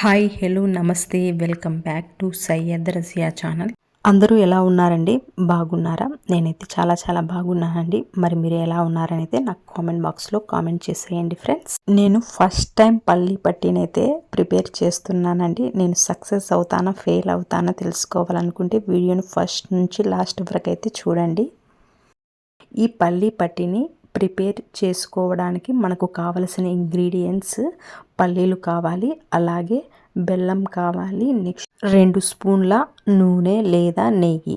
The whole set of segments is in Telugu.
హాయ్ హలో నమస్తే welcome back to Syed Razia channel. అందరూ ఎలా ఉన్నారండి? బాగున్నారా? నేనైతే చాలా చాలా బాగున్నానండి. మరి మీరు ఎలా ఉన్నారనైతే నాకు కామెంట్ బాక్స్లో కామెంట్ చేసేయండి ఫ్రెండ్స్. నేను ఫస్ట్ టైం పల్లి పట్టినైతే ప్రిపేర్ చేస్తున్నానండి. నేను సక్సెస్ అవుతానా ఫెయిల్ అవుతానా తెలుసుకోవాలనుకుంటే వీడియోని ఫస్ట్ నుంచి లాస్ట్ వరకు అయితే చూడండి. ఈ పల్లి పట్టిని ప్రిపేర్ చేసుకోవడానికి మనకు కావలసిన ఇంగ్రీడియంట్స్ పల్లీలు కావాలి అలాగే బెల్లం కావాలి నెక్స్ట్ రెండు స్పూన్ల నూనె లేదా నెయ్యి.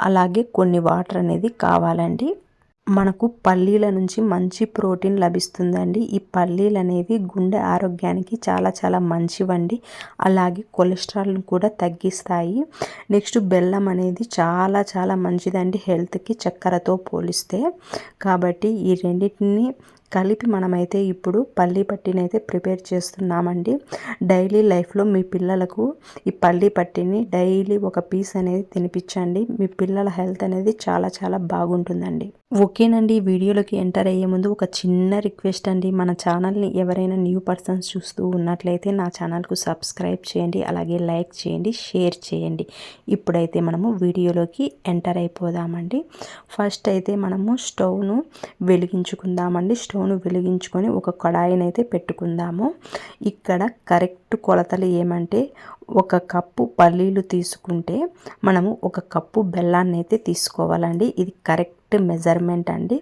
అలాగే కొన్ని వాటర్ అనేది కావాలండి. మనకు పల్లీల నుంచి మంచి ప్రోటీన్ లభిస్తుందండి. ఈ పల్లీలు అనేవి గుండె ఆరోగ్యానికి చాలా చాలా మంచివండి. అలాగే కొలెస్ట్రాల్ను కూడా తగ్గిస్తాయి. నెక్స్ట్ బెల్లం అనేది చాలా చాలా మంచిదండి హెల్త్కి చక్కెరతో పోలిస్తే. కాబట్టి ఈ రెండింటిని కలిపి మనమైతే ఇప్పుడు పల్లి పట్టిని అయితే ప్రిపేర్ చేస్తున్నామండి. డైలీ లైఫ్లో మీ పిల్లలకు ఈ పల్లి పట్టిని డైలీ ఒక పీస్ అనేది తినిపించండి. మీ పిల్లల హెల్త్ అనేది చాలా చాలా బాగుంటుందండి. ఓకేనండి వీడియోలోకి ఎంటర్ అయ్యే ముందు ఒక చిన్న రిక్వెస్ట్ అండి. మన ఛానల్ని ఎవరైనా న్యూ పర్సన్స్ చూస్తూ ఉన్నట్లయితే నా ఛానల్కు సబ్స్క్రైబ్ చేయండి. అలాగే లైక్ చేయండి షేర్ చేయండి. ఇప్పుడైతే మనము వీడియోలోకి ఎంటర్ అయిపోదామండి. ఫస్ట్ అయితే మనము స్టవ్ను వెలిగించుకుందామండి. స్టవ్ను వెలిగించుకొని ఒక కడాయిని అయితే పెట్టుకుందాము. ఇక్కడ కరెక్ట్ కొలతలు ఏమంటే ఒక కప్పు పల్లీలు తీసుకుంటే మనము ఒక కప్పు బెల్లాన్ని అయితే తీసుకోవాలండి. ఇది కరెక్ట్ మెజర్మెంట్ అండి.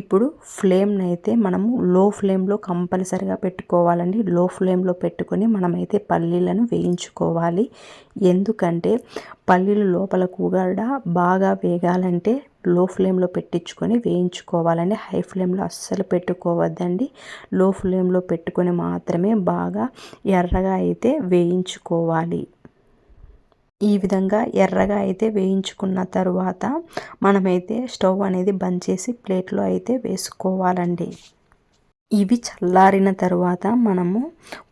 ఇప్పుడు ఫ్లేమ్ని అయితే మనము లో ఫ్లేమ్లో కంపల్సరిగా పెట్టుకోవాలండి. లో ఫ్లేమ్లో పెట్టుకొని మనమైతే పల్లీలను వేయించుకోవాలి. ఎందుకంటే పల్లీలు లోపల కూడా బాగా వేగాలంటే లో ఫ్లేమ్లో పెట్టించుకొని వేయించుకోవాలండి. హై ఫ్లేమ్లో అస్సలు పెట్టుకోవద్దండి. లో ఫ్లేమ్లో పెట్టుకొని మాత్రమే బాగా ఎర్రగా అయితే వేయించుకోవాలి. ఈ విధంగా ఎర్రగా అయితే వేయించుకున్న తరువాత మనమైతే స్టవ్ అనేది బంద్ చేసి ప్లేట్లో అయితే వేసుకోవాలండి. ఇవి చల్లారిన తర్వాత మనము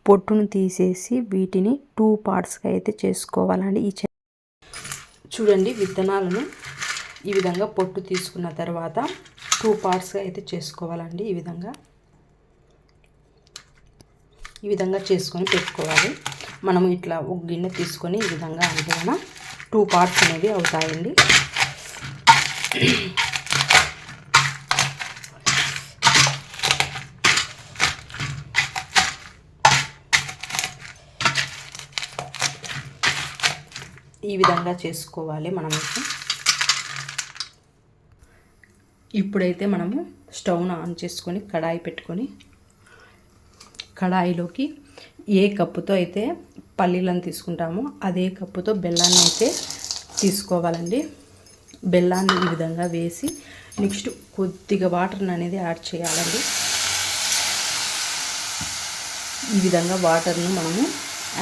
పొట్టును తీసేసి వీటిని టూ పార్ట్స్గా అయితే చేసుకోవాలండి. ఈ చూడండి విత్తనాలను ఈ విధంగా పొట్టు తీసుకున్న తర్వాత టూ పార్ట్స్గా అయితే చేసుకోవాలండి ఈ విధంగా. ఈ విధంగా చేసుకొని పెట్టుకోవాలి. మనం ఇట్లా ఒక గిన్నె తీసుకొని ఈ విధంగా అందువలన టూ పార్ట్స్ అనేవి అవుతాయండి. ఈ విధంగా చేసుకోవాలి మనమైతే ఇప్పుడైతే మనము స్టవ్ను ఆన్ చేసుకొని కడాయి పెట్టుకొని కడాయిలోకి ఏ కప్పుతో అయితే పల్లీలను తీసుకుంటామో అదే కప్పుతో బెల్లాన్ని అయితే తీసుకోవాలండి. బెల్లాన్ని ఈ విధంగా వేసి నెక్స్ట్ కొద్దిగా వాటర్ని అనేది యాడ్ చేయాలండి. ఈ విధంగా వాటర్ను మనము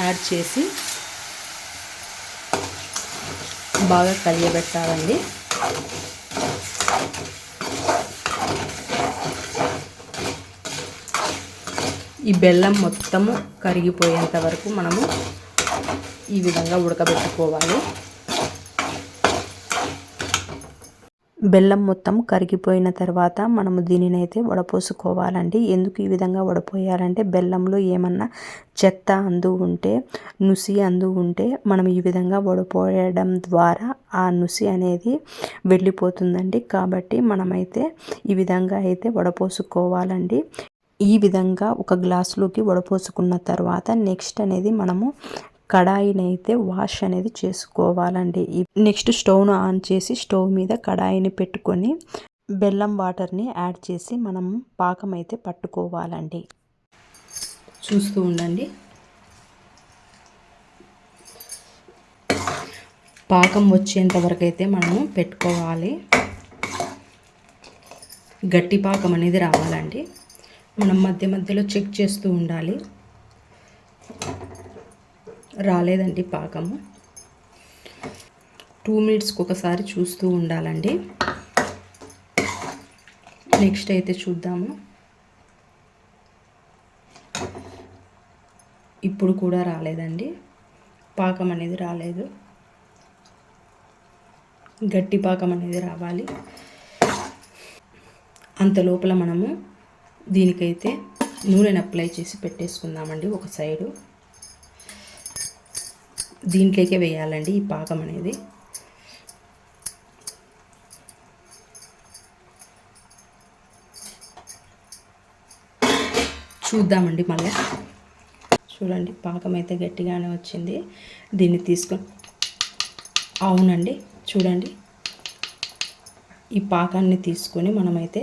యాడ్ చేసి బాగా కలియబెట్టాలండి. ఈ బెల్లం మొత్తము కరిగిపోయేంత వరకు మనము ఈ విధంగా ఉడకబెట్టుకోవాలి. బెల్లం మొత్తం కరిగిపోయిన తర్వాత మనము దీనిని అయితే వడపోసుకోవాలండి. ఎందుకు ఈ విధంగా వడపోయాలంటే బెల్లంలో ఏమన్నా చెత్త అందు ఉంటే నుసి అందు ఉంటే మనం ఈ విధంగా వడపోయడం ద్వారా ఆ నుసి అనేది వెళ్ళిపోతుందండి. కాబట్టి మనమైతే ఈ విధంగా అయితే వడపోసుకోవాలండి. ఈ విధంగా ఒక గ్లాసులోకి వడపోసుకున్న తర్వాత నెక్స్ట్ అనేది మనము కడాయిని అయితే వాష్ అనేది చేసుకోవాలండి. నెక్స్ట్ స్టవ్ను ఆన్ చేసి స్టవ్ మీద కడాయిని పెట్టుకొని బెల్లం వాటర్ని యాడ్ చేసి మనం పాకం అయితే పట్టుకోవాలండి. చూస్తూ ఉండండి. పాకం వచ్చేంత వరకు అయితే మనము పెట్టుకోవాలి. గట్టి పాకం అనేది రావాలండి. మనం మధ్య మధ్యలో చెక్ చేస్తూ ఉండాలి. రాలేదండి పాకము టూ మినిట్స్కి ఒకసారి చూస్తూ ఉండాలండి. నెక్స్ట్ అయితే చూద్దాము. ఇప్పుడు కూడా రాలేదండి. పాకం అనేది రాలేదు. గట్టి పాకం అనేది రావాలి. అంత లోపల మనము దీనికైతే నూనెను అప్లై చేసి పెట్టేసుకుందామండి ఒక సైడు దీంట్లోకే వేయాలండి ఈ పాకం అనేది. చూద్దామండి మళ్ళీ. చూడండి పాకం అయితే గట్టిగానే వచ్చింది. దీన్ని తీసుకొని అవునండి చూడండి. ఈ పాకాన్ని తీసుకొని మనమైతే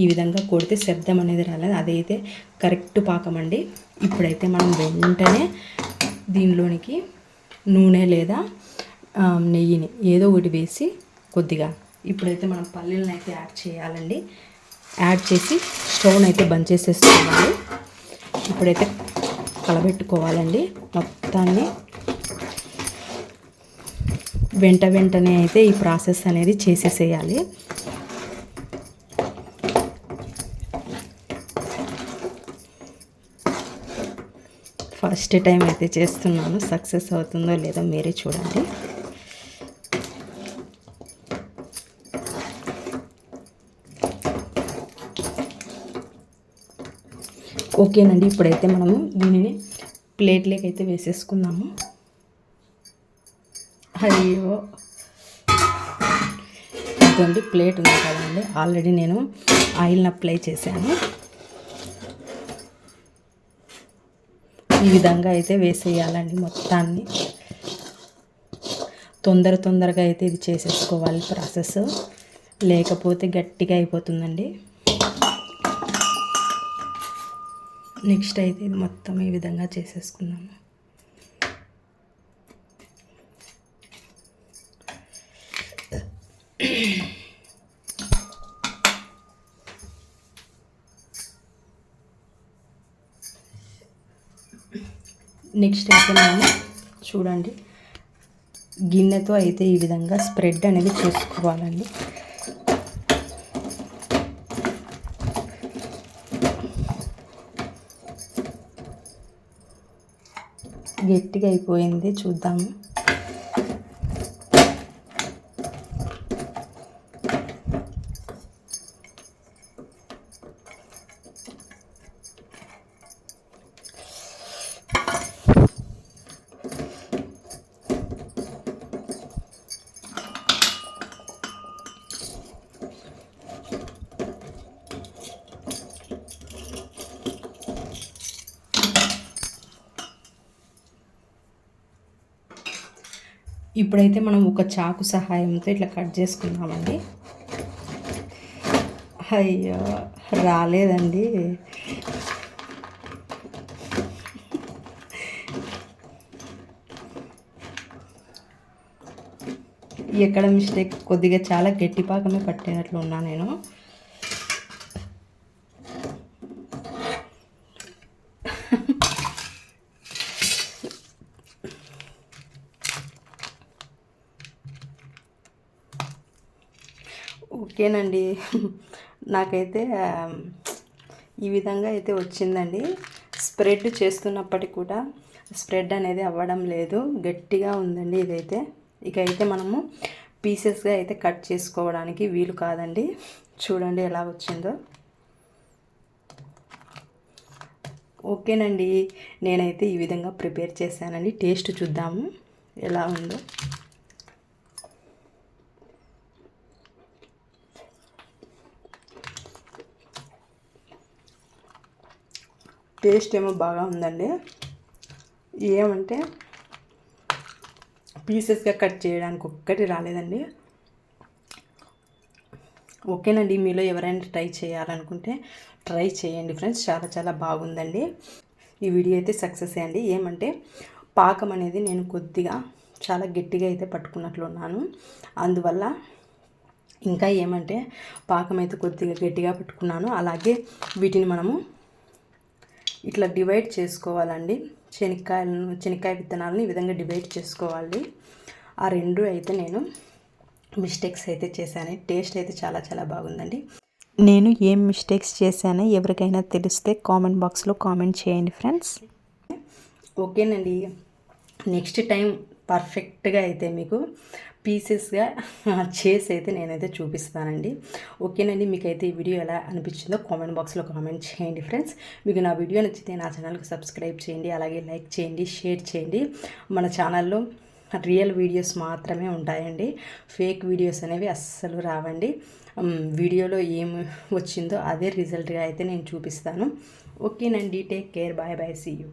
ఈ విధంగా కొడితే శబ్దం అనేది రాలేదు. అదైతే కరెక్ట్ పాకం అండి ఇప్పుడైతే మనం వెంటనే దీనిలోనికి నూనె లేదా నెయ్యిని ఏదో ఒకటి వేసి కొద్దిగా ఇప్పుడైతే మనం పల్లీలను అయితే యాడ్ చేయాలండి. యాడ్ చేసి స్టవ్ని అయితే బంద్ చేసేసుకోవాలి ఇప్పుడైతే కలబెట్టుకోవాలండి. మొత్తాన్ని వెంట వెంటనే అయితే ఈ ప్రాసెస్ అనేది చేసేసేయాలి. ఫస్ట్ టైం అయితే చేస్తున్నాను. సక్సెస్ అవుతుందో లేదో మీరే చూడండి. ఓకేనండి ఇప్పుడైతే మనము దీనిని ప్లేట్లోకి అయితే వేసేసుకుందాము. అయ్యో! ఇదండి ప్లేట్ ఉంది కదండి. ఆల్రెడీ నేను ఆయిల్ని అప్లై చేశాను. ఈ విధంగా అయితే వేసేయాలండి మొత్తాన్ని. తొందర తొందరగా అయితే ఇది చేసేసుకోవాలి ప్రాసెస్. లేకపోతే గట్టిగా అయిపోతుందండి. నెక్స్ట్ అయితే ఇది మొత్తం ఈ విధంగా చేసేసుకున్నాము నెక్స్ట్ అయితే మనము చూడండి. గిన్నెతో అయితే ఈ విధంగా స్ప్రెడ్ అనేది చేసుకోవాలండి. గట్టిగా అయిపోయింది చూద్దాము. ఇప్పుడైతే మనం ఒక చాకు సహాయంతో ఇట్లా కట్ చేసుకుందామండి అయ్యో రాలేదండి. ఎక్కడ మిస్టేక్ కొద్దిగా చాలా గట్టి పాకమే పట్టినట్లు ఉన్నా నేను. ఓకేనండి. నాకైతే ఈ విధంగా అయితే వచ్చిందండి. స్ప్రెడ్ చేస్తున్నప్పటికి కూడా స్ప్రెడ్ అనేది అవ్వడం లేదు. గట్టిగా ఉందండి ఇదైతే. ఇక అయితే మనము పీసెస్గా అయితే కట్ చేసుకోవడానికి వీలు కాదండి. చూడండి ఎలా వచ్చిందో. ఓకేనండి. నేనైతే ఈ విధంగా ప్రిపేర్ చేశానండి. టేస్ట్ చూద్దాము. ఎలా ఉందో. టేస్ట్ ఏమో బాగా ఉందండి. ఏమంటే పీసెస్గా కట్ చేయడానికి ఒక్కటి రాలేదండి. ఓకేనండి మీలో ఎవరైనా ట్రై చేయాలనుకుంటే ట్రై చేయండి ఫ్రెండ్స్ చాలా చాలా బాగుందండి. ఈ వీడియో అయితే సక్సెస్ అయ్యండి ఏమంటే పాకం అనేది నేను కొద్దిగా చాలా గట్టిగా అయితే పట్టుకున్నట్లు ఉన్నాను. అందువల్ల ఇంకా ఏమంటే పాకం అయితే కొద్దిగా గట్టిగా పట్టుకున్నాను. అలాగే వీటిని మనము ఇట్లా డివైడ్ చేసుకోవాలండి. శనక్కాయలను శనక్కాయ విత్తనాలను ఈ విధంగా డివైడ్ చేసుకోవాలి. ఆ రెండు అయితే నేను మిస్టేక్స్ అయితే చేశాను. టేస్ట్ అయితే చాలా చాలా బాగుందండి. నేను ఏం మిస్టేక్స్ చేశానో ఎవరికైనా తెలిస్తే కామెంట్ బాక్స్లో కామెంట్ చేయండి ఫ్రెండ్స్ ఓకేనండి. నెక్స్ట్ టైం పర్ఫెక్ట్గా అయితే మీకు పీసెస్గా చేసి అయితే నేనైతే చూపిస్తానండి. ఓకేనండి మీకైతే ఈ వీడియో ఎలా అనిపించిందో కామెంట్ బాక్స్లో కామెంట్ చేయండి ఫ్రెండ్స్. మీకు నా వీడియో నచ్చితే నా ఛానల్కి సబ్స్క్రైబ్ చేయండి అలాగే లైక్ చేయండి షేర్ చేయండి. మన ఛానల్లో రియల్ వీడియోస్ మాత్రమే ఉంటాయండి. ఫేక్ వీడియోస్ అనేవి అస్సలు రావండి. వీడియోలో ఏం వచ్చిందో అదే రిజల్ట్గా అయితే నేను చూపిస్తాను. ఓకేనండి take care bye bye see you.